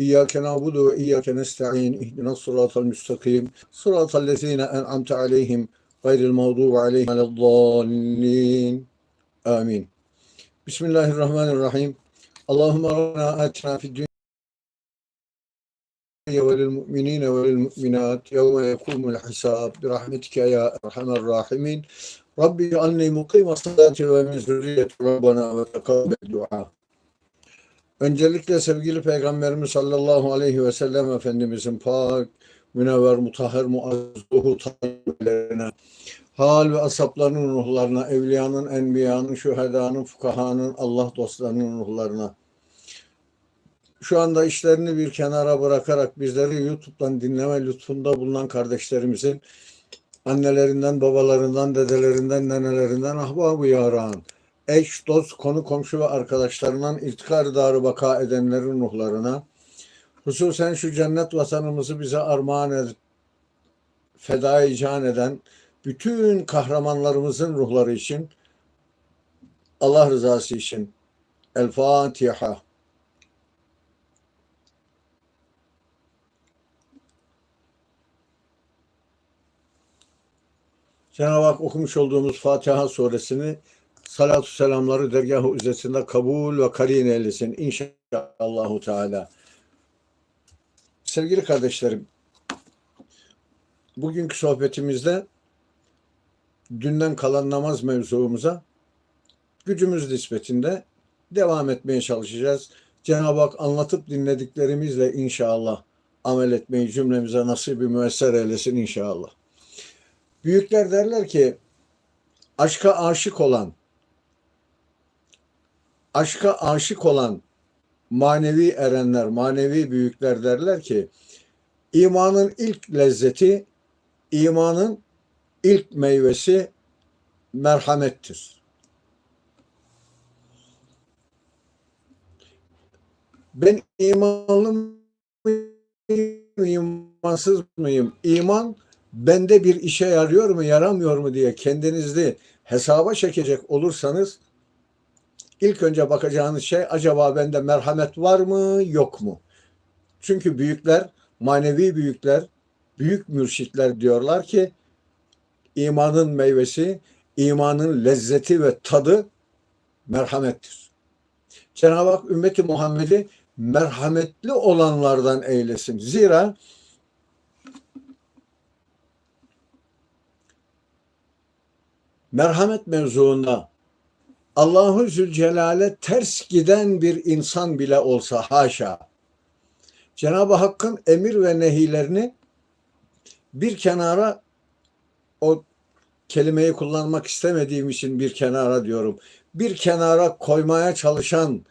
إياك نعبد وإياك نستعين اهدنا الصراط المستقيم صراط الذين أنعمت عليهم غير المغضوب عليهم ولا الضالين آمين بسم الله الرحمن الرحيم اللهم ربنا آتنا في الدنيا وللمؤمنين وللمؤمنات يوم يقوم الحساب برحمتك يا أرحم الراحمين ربي اجعلني مقيم الصلاة ومن ذرية ربنا وتقبل دعاء Öncelikle sevgili Peygamberimiz sallallahu aleyhi ve sellem Efendimizin pak, münevver, mutahhir, muazzez ruhu talebelerine, hal ve asaplarının ruhlarına, evliyanın, enbiyanın, şühedanın, fukahanın, Allah dostlarının ruhlarına, şu anda işlerini bir kenara bırakarak bizleri YouTube'dan dinleme lütfunda bulunan kardeşlerimizin annelerinden, babalarından, dedelerinden, nenelerinden, ahbab-ı yaran, eş, dost, konu, komşu ve arkadaşlarından irtikar darı baka edenlerin ruhlarına, hususen şu cennet vatanımızı bize armağan edip fedai can eden bütün kahramanlarımızın ruhları için Allah rızası için El Fatiha. Cenab-ı Hak okumuş olduğumuz Fatiha suresini salatu selamları dergahı üzerinde kabul ve karin eylesin inşallahu teala. Sevgili kardeşlerim, bugünkü sohbetimizde dünden kalan namaz mevzumuza gücümüz nispetinde devam etmeye çalışacağız. Cenab-ı Hak anlatıp dinlediklerimizle inşallah amel etmeyi cümlemize nasip bir müesser eylesin inşallah. Büyükler derler ki aşka aşık olan aşka aşık olan manevi erenler, manevi büyükler derler ki imanın ilk lezzeti, imanın ilk meyvesi merhamettir. Ben imanlı mıyım, imansız mıyım? İman bende bir işe yarıyor mu, yaramıyor mu diye kendinizi hesaba çekecek olursanız ilk önce bakacağınız şey acaba bende merhamet var mı, yok mu? Çünkü büyükler, manevi büyükler, büyük mürşitler diyorlar ki imanın meyvesi, imanın lezzeti ve tadı merhamettir. Cenab-ı Hak ümmeti Muhammed'i merhametli olanlardan eylesin. Zira merhamet mevzuunda Allahu Zülcelal'e ters giden bir insan bile olsa haşa. Cenab-ı Hakk'ın emir ve nehilerini bir kenara o kelimeyi kullanmak istemediğim için bir kenara diyorum. Bir kenara koymaya çalışan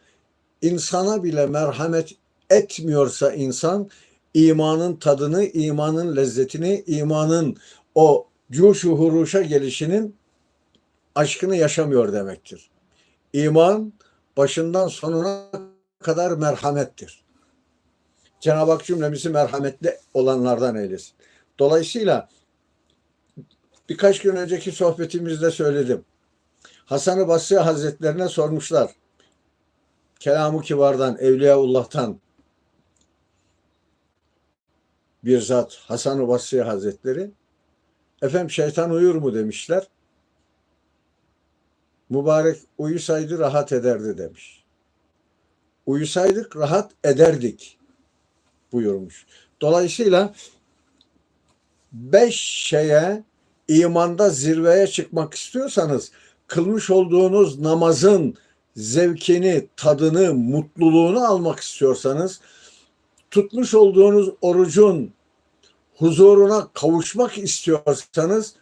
insana bile merhamet etmiyorsa insan imanın tadını, imanın lezzetini, imanın o cuşu huruşa gelişinin aşkını yaşamıyor demektir. İman başından sonuna kadar merhamettir. Cenab-ı Hak cümlemizi merhametli olanlardan eylesin. Dolayısıyla birkaç gün önceki sohbetimizde söyledim. Hasan-ı Basri Hazretlerine sormuşlar. Kelam-ı Kibar'dan, Evliyaullah'tan bir zat Hasan-ı Basri Hazretleri efendim şeytan uyur mu demişler. Mübarek uyusaydı rahat ederdi demiş. Uyusaydık rahat ederdik buyurmuş. Dolayısıyla beş şeye imanda zirveye çıkmak istiyorsanız kılmış olduğunuz namazın zevkini, tadını, mutluluğunu almak istiyorsanız tutmuş olduğunuz orucun huzuruna kavuşmak istiyorsanız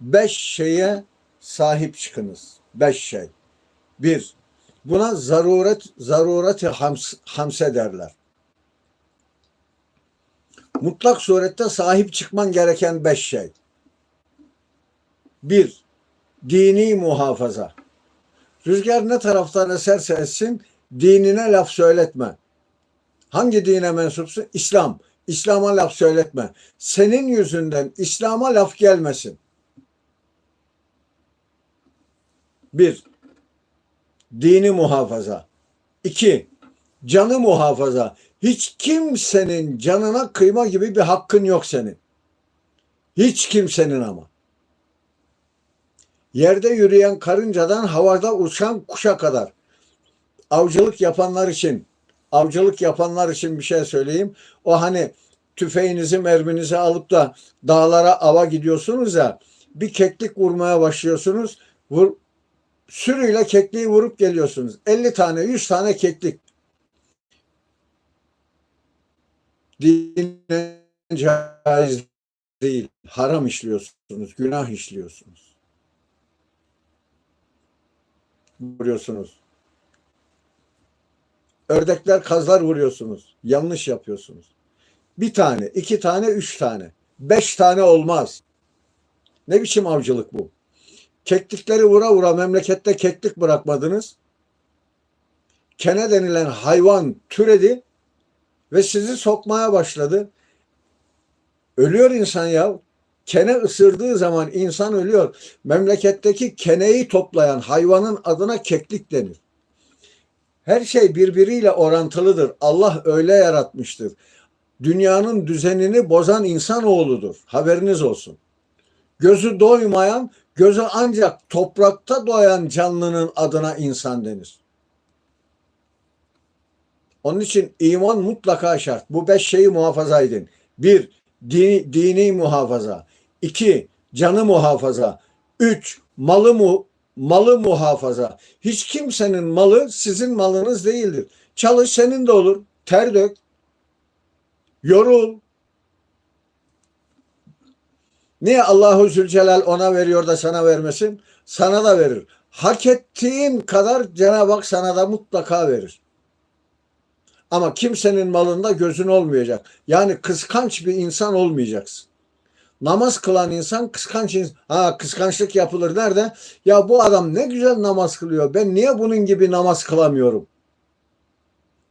beş şeye sahip çıkınız. Beş şey. Bir, buna zaruret, zarureti hams, hamse derler. Mutlak surette sahip çıkman gereken beş şey. Bir, dini muhafaza. Rüzgar ne taraftan eserse etsin, dinine laf söyletme. Hangi dine mensupsun? İslam. İslam'a laf söyletme. Senin yüzünden İslam'a laf gelmesin. Bir, dini muhafaza. İki, canı muhafaza. Hiç kimsenin canına kıyma gibi bir hakkın yok senin. Hiç kimsenin ama. Yerde yürüyen karıncadan havada uçan kuşa kadar. Avcılık yapanlar için, avcılık yapanlar için bir şey söyleyeyim. O hani tüfeğinizi, merminizi alıp da dağlara ava gidiyorsunuz ya, bir keklik vurmaya başlıyorsunuz. Vur, sürüyle kekliği vurup geliyorsunuz. 50 tane, 100 tane keklik. Dinen caiz değil. Haram işliyorsunuz, günah işliyorsunuz. Vuruyorsunuz. Ördekler, kazlar vuruyorsunuz. Yanlış yapıyorsunuz. Bir tane, iki tane, üç tane. Beş tane olmaz. Ne biçim avcılık bu? Keklikleri vura vura memlekette keklik bırakmadınız. Kene denilen hayvan türedi ve sizi sokmaya başladı. Ölüyor insan ya. Kene ısırdığı zaman insan ölüyor. Memleketteki keneyi toplayan hayvanın adına keklik denir. Her şey birbiriyle orantılıdır. Allah öyle yaratmıştır. Dünyanın düzenini bozan insanoğludur. Haberiniz olsun. Gözü doymayan, gözü ancak toprakta doyan canlının adına insan denir. Onun için iman mutlaka şart. Bu beş şeyi muhafaza edin. Bir, dini, dini muhafaza. İki, canı muhafaza. Üç, malı mu, malı muhafaza. Hiç kimsenin malı sizin malınız değildir. Çalış senin de olur. Ter dök. Yorul. Niye Allahu Zülcelal ona veriyor da sana vermesin? Sana da verir. Hak ettiğin kadar Cenab-ı Hak sana da mutlaka verir. Ama kimsenin malında gözün olmayacak. Yani kıskanç bir insan olmayacaksın. Namaz kılan insan kıskanç insan. Ha kıskançlık yapılır nerede? Ya bu adam ne güzel namaz kılıyor. Ben niye bunun gibi namaz kılamıyorum?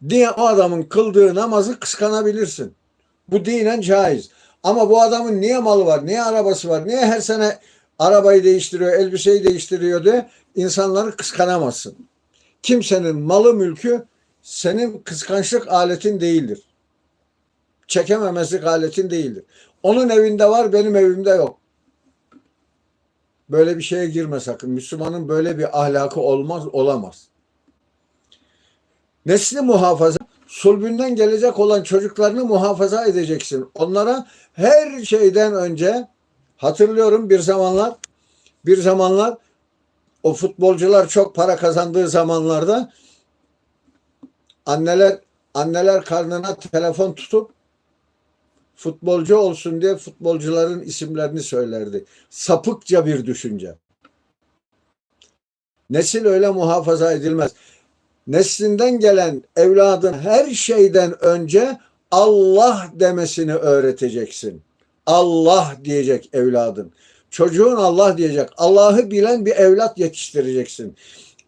Diye o adamın kıldığı namazı kıskanabilirsin. Bu dinen caiz. Ama bu adamın niye malı var, niye arabası var, niye her sene arabayı değiştiriyor, elbiseyi değiştiriyor diye insanları kıskanamazsın. Kimsenin malı mülkü senin kıskançlık aletin değildir. Çekememezlik aletin değildir. Onun evinde var, benim evimde yok. Böyle bir şeye girme sakın. Müslümanın böyle bir ahlakı olmaz, olamaz. Nesli muhafaza, sulbünden gelecek olan çocuklarını muhafaza edeceksin. Onlara her şeyden önce hatırlıyorum bir zamanlar bir zamanlar o futbolcular çok para kazandığı zamanlarda anneler anneler karnına telefon tutup futbolcu olsun diye futbolcuların isimlerini söylerdi. Sapıkça bir düşünce. Nesil öyle muhafaza edilmez. Neslinden gelen evladın her şeyden önce Allah demesini öğreteceksin. Allah diyecek evladın. Çocuğun Allah diyecek. Allah'ı bilen bir evlat yetiştireceksin.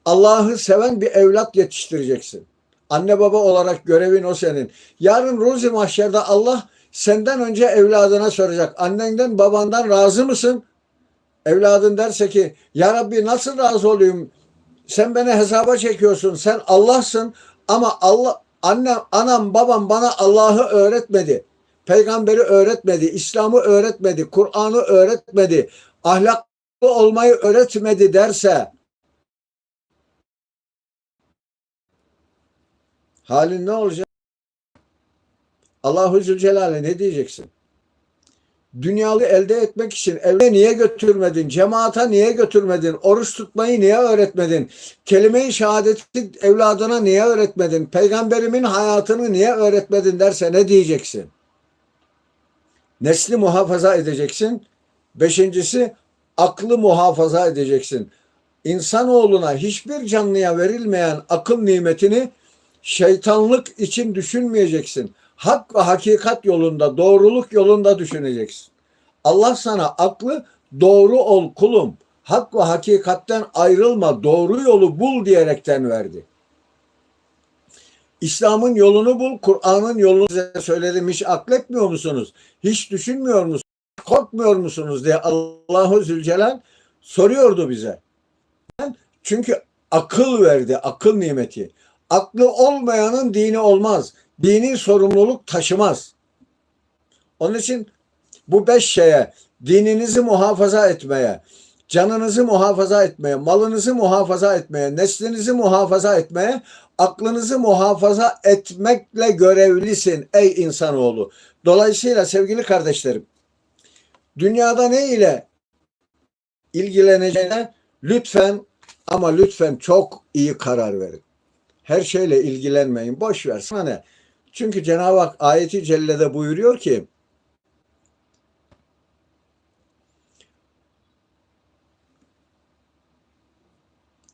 Allah'ı seven bir evlat yetiştireceksin. Anne baba olarak görevin o senin. Yarın ruzi mahşerde Allah senden önce evladına soracak. Annenden babandan razı mısın? Evladın derse ki ya Rabbi nasıl razı olayım? Sen beni hesaba çekiyorsun. Sen Allah'sın ama Allah annem, anam, babam bana Allah'ı öğretmedi. Peygamberi öğretmedi, İslam'ı öğretmedi, Kur'an'ı öğretmedi, ahlaklı olmayı öğretmedi derse halin ne olacak? Allahu Zülcelal'e ne diyeceksin? Dünyalı elde etmek için evde niye götürmedin? Cemaata niye götürmedin? Oruç tutmayı niye öğretmedin? Kelime-i şehadeti evladına niye öğretmedin? Peygamberimin hayatını niye öğretmedin derse ne diyeceksin? Nesli muhafaza edeceksin. Beşincisi aklı muhafaza edeceksin. İnsanoğluna hiçbir canlıya verilmeyen akıl nimetini şeytanlık için düşünmeyeceksin. Hak ve hakikat yolunda, doğruluk yolunda düşüneceksin. Allah sana aklı doğru ol kulum. Hak ve hakikatten ayrılma, doğru yolu bul diyerekten verdi. İslam'ın yolunu bul, Kur'an'ın yolunu size söyledim. Hiç akletmiyor musunuz? Hiç düşünmüyor musunuz? Korkmuyor musunuz diye Allahu Zülcelal soruyordu bize. Çünkü akıl verdi, akıl nimeti. Aklı olmayanın dini olmaz. Dini sorumluluk taşımaz. Onun için bu beş şeye dininizi muhafaza etmeye, canınızı muhafaza etmeye, malınızı muhafaza etmeye, neslinizi muhafaza etmeye, aklınızı muhafaza etmekle görevlisin ey insanoğlu. Dolayısıyla sevgili kardeşlerim, dünyada ne ile ilgileneceğine lütfen ama lütfen çok iyi karar verin. Her şeyle ilgilenmeyin. Boş ver. Sana ne? Çünkü Cenab-ı Hak ayeti cellede buyuruyor ki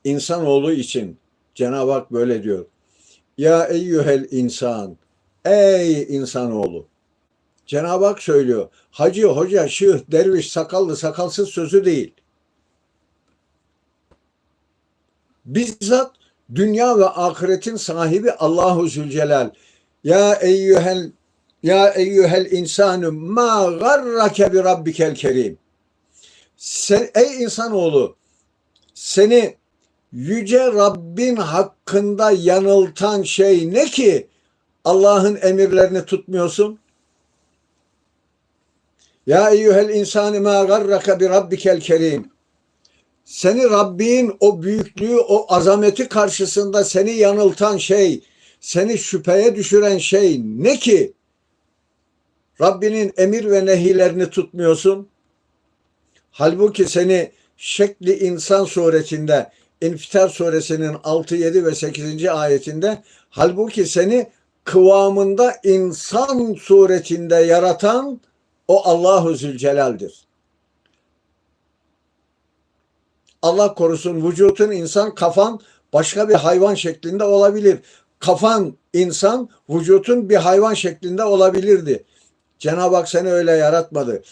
insanoğlu için Cenab-ı Hak böyle diyor. Ya eyyühel insan. Ey insanoğlu. Cenab-ı Hak söylüyor. Hacı, hoca, şıh, derviş, sakallı, sakalsız sözü değil. Bizzat dünya ve ahiretin sahibi Allahu Zülcelal. Ya eyyühel ya eyyühel insanu ma garrake bi rabbikel kerim. Sen, ey insanoğlu seni yüce Rabbin hakkında yanıltan şey ne ki Allah'ın emirlerini tutmuyorsun? Ya eyyühel insani ma garraka bi rabbikel kerim. Seni Rabbin o büyüklüğü, o azameti karşısında seni yanıltan şey, seni şüpheye düşüren şey ne ki? Rabbinin emir ve nehilerini tutmuyorsun. Halbuki seni şekli insan suretinde İnfitar suresinin 6, 7 ve 8. ayetinde halbuki seni kıvamında insan suretinde yaratan o Allahu Zülcelal'dir. Allah korusun vücutun insan kafan başka bir hayvan şeklinde olabilir. Kafan insan vücutun bir hayvan şeklinde olabilirdi. Cenab-ı Hak seni öyle yaratmadı.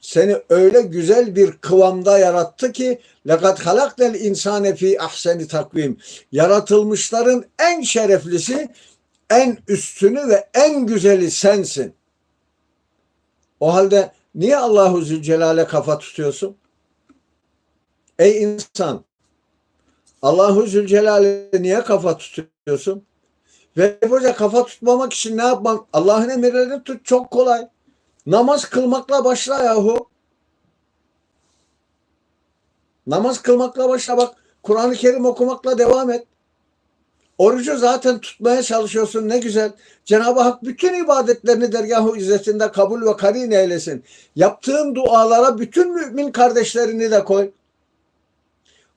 Seni öyle güzel bir kıvamda yarattı ki lekat halaknel insane fi ahseni takvim. Yaratılmışların en şereflisi, en üstünü ve en güzeli sensin. O halde niye Allahu Zülcelal'e kafa tutuyorsun? Ey insan, Allahu Zülcelal'e niye kafa tutuyorsun? Ve hoca kafa tutmamak için ne yapmam? Allah'ın emirlerini tut çok kolay. Namaz kılmakla başla yahu. Namaz kılmakla başla bak. Kur'an-ı Kerim okumakla devam et. Orucu zaten tutmaya çalışıyorsun ne güzel. Cenab-ı Hak bütün ibadetlerini dergahı izzetinde kabul ve karin eylesin. Yaptığın dualara bütün mümin kardeşlerini de koy.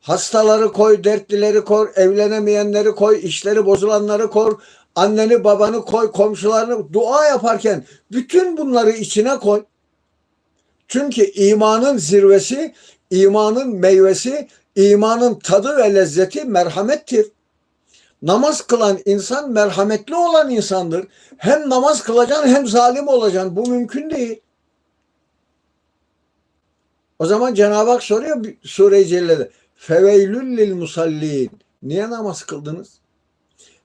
Hastaları koy, dertlileri koy, evlenemeyenleri koy, işleri bozulanları koy, anneni babanı koy, komşularını dua yaparken bütün bunları içine koy. Çünkü imanın zirvesi, imanın meyvesi, imanın tadı ve lezzeti merhamettir. Namaz kılan insan merhametli olan insandır. Hem namaz kılacaksın hem zalim olacaksın. Bu mümkün değil. O zaman Cenab-ı Hak soruyor Sure-i Celle'de. Feveylül lil musallin. Niye namaz kıldınız?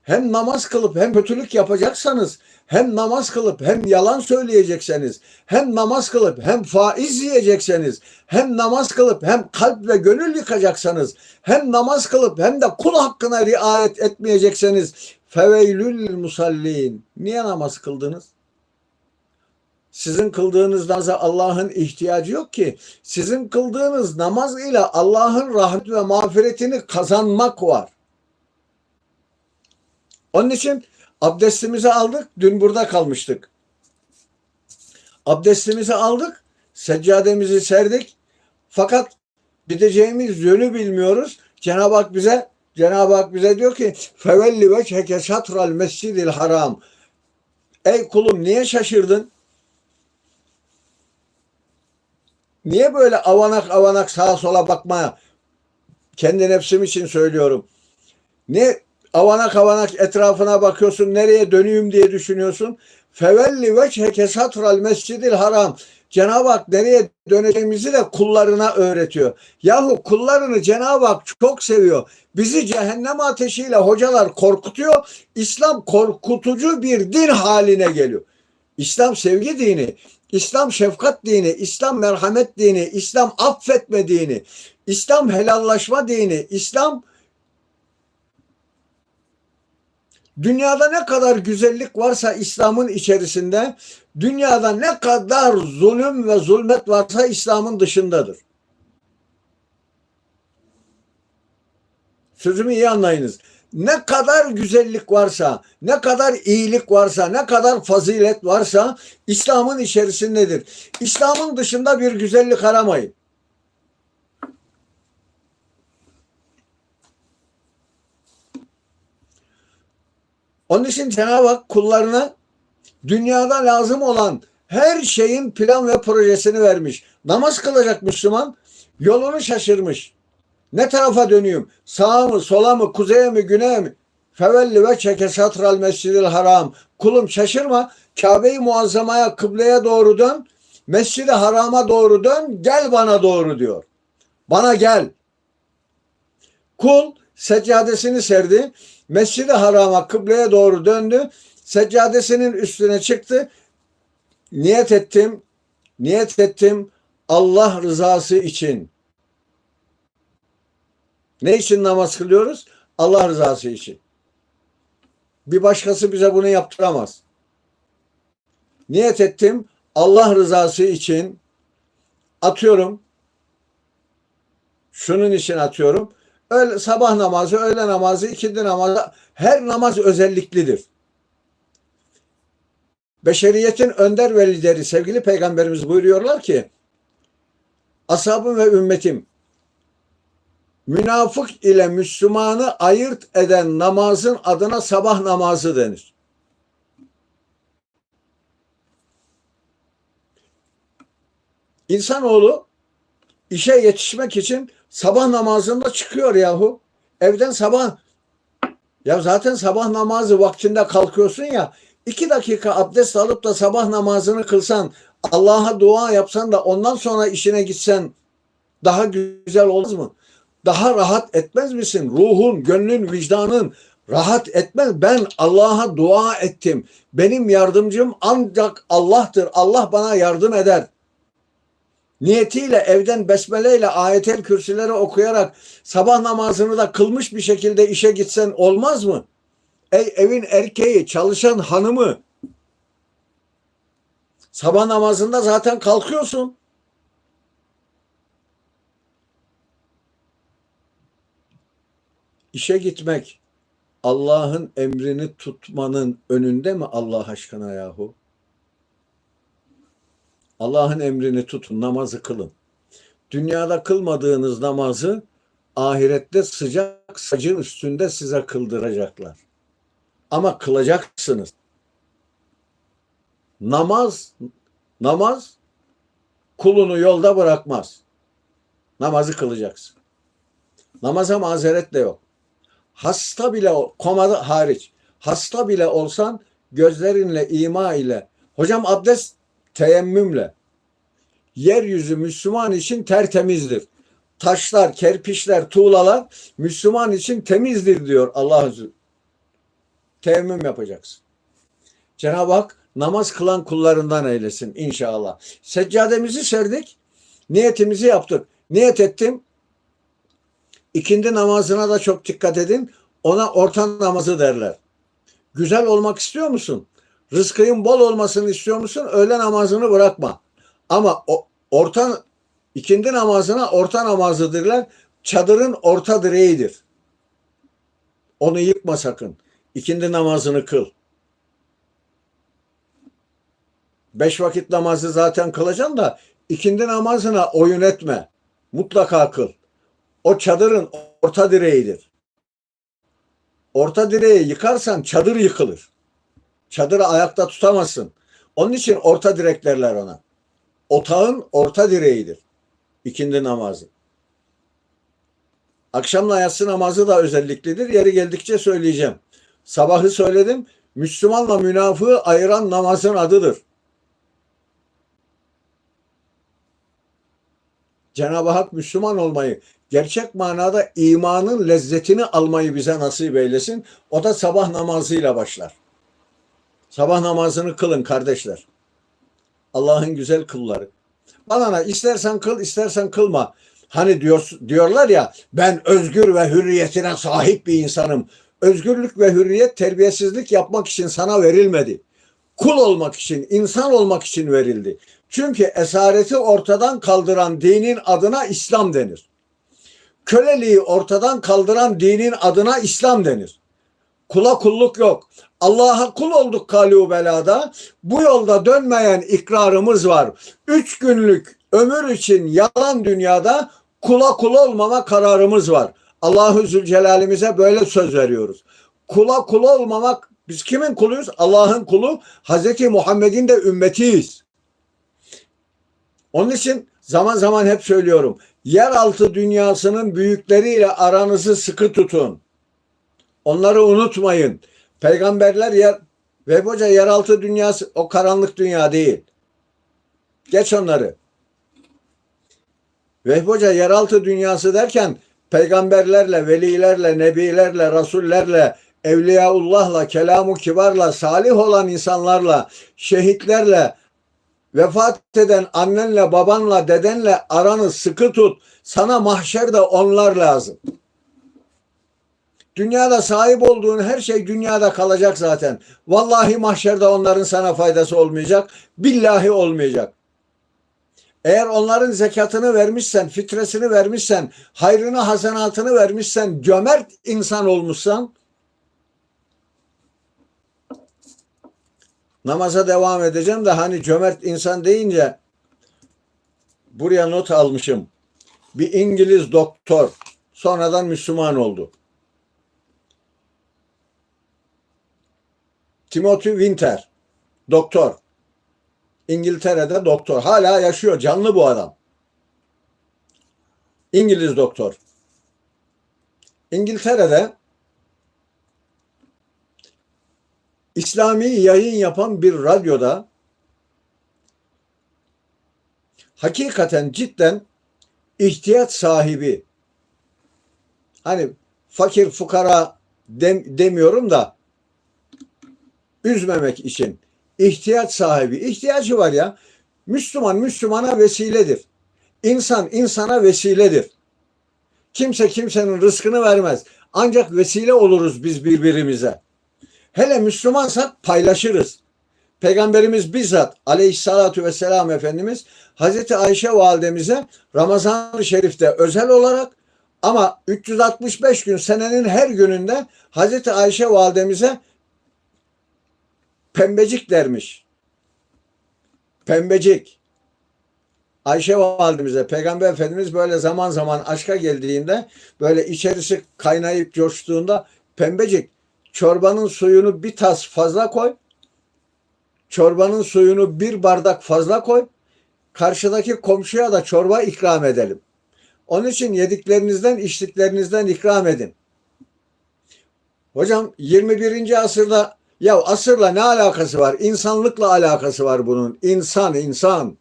Hem namaz kılıp hem kötülük yapacaksanız, hem namaz kılıp hem yalan söyleyecekseniz, hem namaz kılıp hem faiz yiyecekseniz, hem namaz kılıp hem kalp ve gönül yıkacaksanız, hem namaz kılıp hem de kul hakkına riayet etmeyecekseniz, feveylül musallin. Niye namaz kıldınız? Sizin kıldığınız namaza Allah'ın ihtiyacı yok ki. Sizin kıldığınız namaz ile Allah'ın rahmet ve mağfiretini kazanmak var. Onun için abdestimizi aldık. Dün burada kalmıştık. Abdestimizi aldık. Seccademizi serdik. Fakat gideceğimiz yönü bilmiyoruz. Cenab-ı Hak bize Cenab-ı Hak bize diyor ki fevelli veçheke şatral mescidil haram. Ey kulum niye şaşırdın? Niye böyle avanak avanak sağa sola bakmaya? Kendi nefsim için söylüyorum. Ne avanak avanak etrafına bakıyorsun nereye döneyim diye düşünüyorsun. Fevelli veçheke satral mescidil haram. Cenab-ı Hak nereye döneceğimizi de kullarına öğretiyor. Yahu kullarını Cenab-ı Hak çok seviyor. Bizi cehennem ateşiyle hocalar korkutuyor. İslam korkutucu bir din haline geliyor. İslam sevgi dini. İslam şefkat dini, İslam merhamet dini, İslam affetme dini, İslam helallaşma dini, İslam Dünyada ne kadar güzellik varsa İslam'ın içerisinde, dünyada ne kadar zulüm ve zulmet varsa İslam'ın dışındadır. Sözümü iyi anlayınız. Ne kadar güzellik varsa, ne kadar iyilik varsa, ne kadar fazilet varsa İslam'ın içerisindedir. İslam'ın dışında bir güzellik aramayın. Onun için Cenab-ı Hak kullarına dünyada lazım olan her şeyin plan ve projesini vermiş. Namaz kılacak Müslüman yolunu şaşırmış. Ne tarafa dönüyorum? Sağa mı, sola mı, kuzeye mi, güneye mi? Fevelli ve çeke satral mescidil haram. Kulum şaşırma. Kabe-i Muazzama'ya, kıbleye doğru dön. Mescid-i Haram'a doğru dön. Gel bana doğru diyor. Bana gel. Kul seccadesini serdi. Mescid-i Haram'a, kıbleye doğru döndü. Seccadesinin üstüne çıktı. Niyet ettim. Niyet ettim. Allah rızası için. Ne için namaz kılıyoruz? Allah rızası için. Bir başkası bize bunu yaptıramaz. Niyet ettim. Allah rızası için atıyorum. Şunun için atıyorum. Öyle, sabah namazı, öğle namazı, ikindi namazı her namaz özelliklidir. Beşeriyetin önder ve lideri sevgili peygamberimiz buyuruyorlar ki ashabım ve ümmetim münafık ile Müslümanı ayırt eden namazın adına sabah namazı denir. İnsanoğlu işe yetişmek için sabah namazında çıkıyor yahu. Evden sabah ya zaten sabah namazı vaktinde kalkıyorsun ya iki dakika abdest alıp da sabah namazını kılsan Allah'a dua yapsan da ondan sonra işine gitsen daha güzel olmaz mı? Daha rahat etmez misin? Ruhun, gönlün, vicdanın rahat etmez. Ben Allah'a dua ettim. Benim yardımcım ancak Allah'tır. Allah bana yardım eder niyetiyle evden besmele ayetel kürsüleri okuyarak sabah namazını da kılmış bir şekilde işe gitsen olmaz mı? Ey evin erkeği, çalışan hanımı sabah namazında zaten kalkıyorsun. İşe gitmek Allah'ın emrini tutmanın önünde mi Allah aşkına yahu? Allah'ın emrini tutun, namazı kılın. Dünyada kılmadığınız namazı ahirette sıcak sacın üstünde size kıldıracaklar. Ama kılacaksınız. Namaz, namaz kulunu yolda bırakmaz. Namazı kılacaksın. Namaza mazeret de yok. Hasta bile komada hariç. Hasta bile olsan gözlerinle, ima ile. Hocam abdest teyemmümle. Yeryüzü Müslüman için tertemizdir. Taşlar, kerpiçler, tuğlalar Müslüman için temizdir diyor Allah Azze. Teyemmüm yapacaksın. Cenab-ı Hak namaz kılan kullarından eylesin inşallah. Seccademizi serdik. Niyetimizi yaptık. Niyet ettim. İkindi namazına da çok dikkat edin. Ona orta namazı derler. Güzel olmak istiyor musun? Rızkının bol olmasını istiyor musun? Öğle namazını bırakma. Ama o, orta ikindi namazına orta namazıdırlar. Çadırın orta direğidir. Onu yıkma sakın. İkindi namazını kıl. Beş vakit namazı zaten kılacaksın da ikindi namazına oyun etme. Mutlaka kıl. O çadırın orta direğidir. Orta direği yıkarsan çadır yıkılır. Çadırı ayakta tutamazsın. Onun için orta direk derler ona. Otağın orta direğidir. İkindi namazı. Akşamla yatsı namazı da özelliklidir. Yeri geldikçe söyleyeceğim. Sabahı söyledim. Müslümanla münafığı ayıran namazın adıdır. Cenab-ı Hak Müslüman olmayı, gerçek manada imanın lezzetini almayı bize nasip eylesin. O da sabah namazıyla başlar. Sabah namazını kılın kardeşler. Allah'ın güzel kılları. Bana istersen kıl istersen kılma. Hani diyor, diyorlar ya ben özgür ve hürriyetine sahip bir insanım. özgürlük ve hürriyet terbiyesizlik yapmak için sana verilmedi. Kul olmak için, insan olmak için verildi. Çünkü esareti ortadan kaldıran dinin adına İslam denir. Köleliği ortadan kaldıran dinin adına İslam denir. Kula kulluk yok. Allah'a kul olduk kalu belada. Bu yolda dönmeyen ikrarımız var. Üç günlük ömür için yalan dünyada kula kul olmama kararımız var. Allahu Zülcelal'imize böyle söz veriyoruz. Kula kul olmamak biz kimin kuluyuz? Allah'ın kulu. Hazreti Muhammed'in de ümmetiyiz. Onun için zaman zaman hep söylüyorum. Yeraltı dünyasının büyükleriyle aranızı sıkı tutun. Onları unutmayın. Peygamberler yer, ve hoca yeraltı dünyası o karanlık dünya değil. Geç onları. Vehbi Hoca yeraltı dünyası derken peygamberlerle, velilerle, nebilerle, rasullerle, evliyaullahla, kelamu kibarla, salih olan insanlarla, şehitlerle, vefat eden annenle, babanla, dedenle aranı sıkı tut. Sana mahşerde onlar lazım. Dünyada sahip olduğun her şey dünyada kalacak zaten. Vallahi mahşerde onların sana faydası olmayacak. Billahi olmayacak. Eğer onların zekatını vermişsen, fitresini vermişsen, hayrını, hasenatını vermişsen, cömert insan olmuşsan, namaza devam edeceğim de hani cömert insan deyince buraya not almışım. Bir İngiliz doktor sonradan Müslüman oldu. Timothy Winter doktor. İngiltere'de doktor. Hala yaşıyor. Canlı bu adam. İngiliz doktor. İngiltere'de İslami yayın yapan bir radyoda hakikaten cidden ihtiyaç sahibi hani fakir fukara dem, demiyorum da üzmemek için ihtiyaç sahibi. ihtiyacı var ya. Müslüman Müslümana vesiledir. İnsan insana vesiledir. Kimse kimsenin rızkını vermez. Ancak vesile oluruz biz birbirimize. Hele Müslümansak paylaşırız. Peygamberimiz bizzat aleyhissalatu vesselam Efendimiz Hazreti Ayşe validemize Ramazan-ı Şerif'te özel olarak ama 365 gün senenin her gününde Hazreti Ayşe validemize pembecik dermiş. Pembecik. Ayşe validemize Peygamber Efendimiz böyle zaman zaman aşka geldiğinde böyle içerisi kaynayıp coştuğunda pembecik çorbanın suyunu bir tas fazla koy. Çorbanın suyunu bir bardak fazla koy. Karşıdaki komşuya da çorba ikram edelim. Onun için yediklerinizden, içtiklerinizden ikram edin. Hocam 21. asırda ya asırla ne alakası var? İnsanlıkla alakası var bunun. İnsan, insan.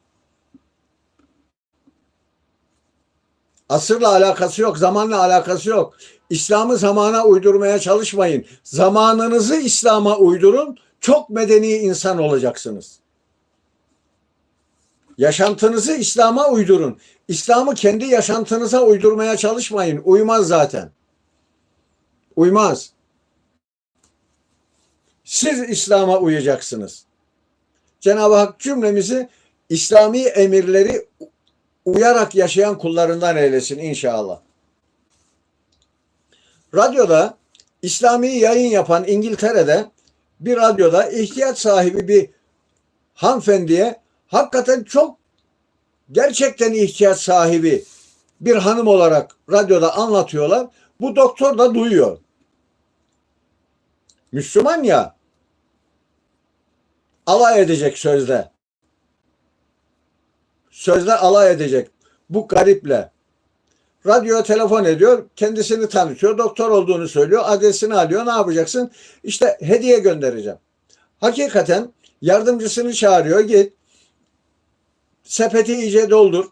Asırla alakası yok, zamanla alakası yok. İslam'ı zamana uydurmaya çalışmayın. Zamanınızı İslam'a uydurun. Çok medeni insan olacaksınız. Yaşantınızı İslam'a uydurun. İslam'ı kendi yaşantınıza uydurmaya çalışmayın. Uymaz zaten. Uymaz. Siz İslam'a uyacaksınız. Cenab-ı Hak cümlemizi İslami emirleri uyarak yaşayan kullarından eylesin inşallah. Radyoda İslami yayın yapan İngiltere'de bir radyoda ihtiyaç sahibi bir hanımefendiye hakikaten çok gerçekten ihtiyaç sahibi bir hanım olarak radyoda anlatıyorlar. Bu doktor da duyuyor. Müslüman ya alay edecek sözde. Sözde alay edecek. Bu gariple. Radyoya telefon ediyor. Kendisini tanıtıyor. Doktor olduğunu söylüyor. Adresini alıyor. Ne yapacaksın? İşte hediye göndereceğim. Hakikaten yardımcısını çağırıyor. Git. Sepeti iyice doldur.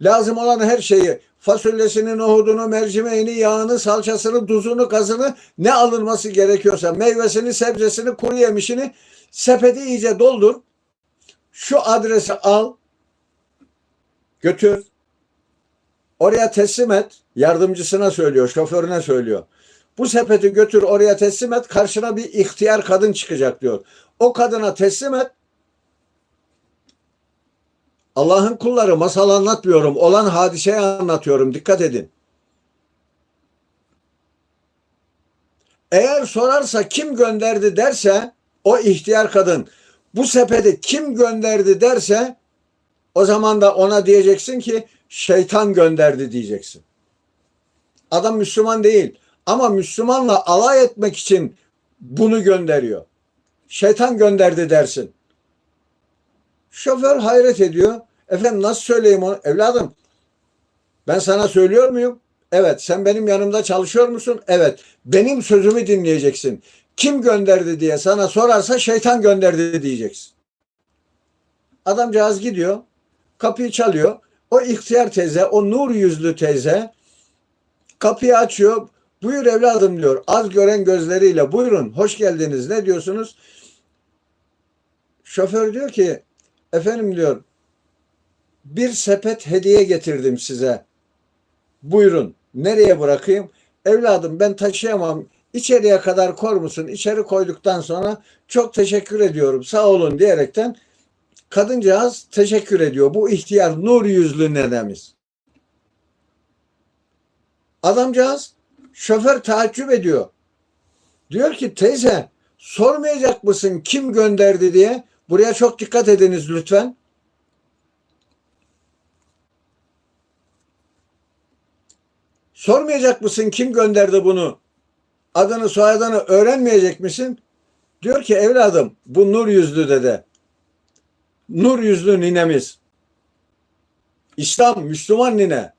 Lazım olan her şeyi fasulyesini, nohudunu, mercimeğini, yağını, salçasını, tuzunu, gazını ne alınması gerekiyorsa meyvesini, sebzesini, kuru yemişini sepeti iyice doldur. Şu adresi al. Götür. Oraya teslim et. Yardımcısına söylüyor, şoförüne söylüyor. Bu sepeti götür oraya teslim et. Karşına bir ihtiyar kadın çıkacak diyor. O kadına teslim et. Allah'ın kulları masal anlatmıyorum. Olan hadiseyi anlatıyorum. Dikkat edin. Eğer sorarsa kim gönderdi derse o ihtiyar kadın bu sepeti kim gönderdi derse o zaman da ona diyeceksin ki şeytan gönderdi diyeceksin. Adam Müslüman değil ama Müslümanla alay etmek için bunu gönderiyor. Şeytan gönderdi dersin. Şoför hayret ediyor. Efendim nasıl söyleyeyim onu? Evladım ben sana söylüyor muyum? Evet. Sen benim yanımda çalışıyor musun? Evet. Benim sözümü dinleyeceksin. Kim gönderdi diye sana sorarsa şeytan gönderdi diyeceksin. Adamcağız gidiyor. Kapıyı çalıyor. O ihtiyar teyze, o nur yüzlü teyze kapıyı açıyor. Buyur evladım diyor. Az gören gözleriyle. Buyurun. Hoş geldiniz. Ne diyorsunuz? Şoför diyor ki efendim diyor bir sepet hediye getirdim size. Buyurun. Nereye bırakayım? Evladım ben taşıyamam. İçeriye kadar kor musun? İçeri koyduktan sonra çok teşekkür ediyorum. Sağ olun diyerekten kadıncağız teşekkür ediyor. Bu ihtiyar nur yüzlü nenemiz. Adamcağız şoför taaccüp ediyor. Diyor ki teyze sormayacak mısın kim gönderdi diye? Buraya çok dikkat ediniz lütfen. Sormayacak mısın kim gönderdi bunu? Adını soyadını öğrenmeyecek misin? Diyor ki evladım bu nur yüzlü dede. Nur yüzlü ninemiz. İslam, Müslüman nine.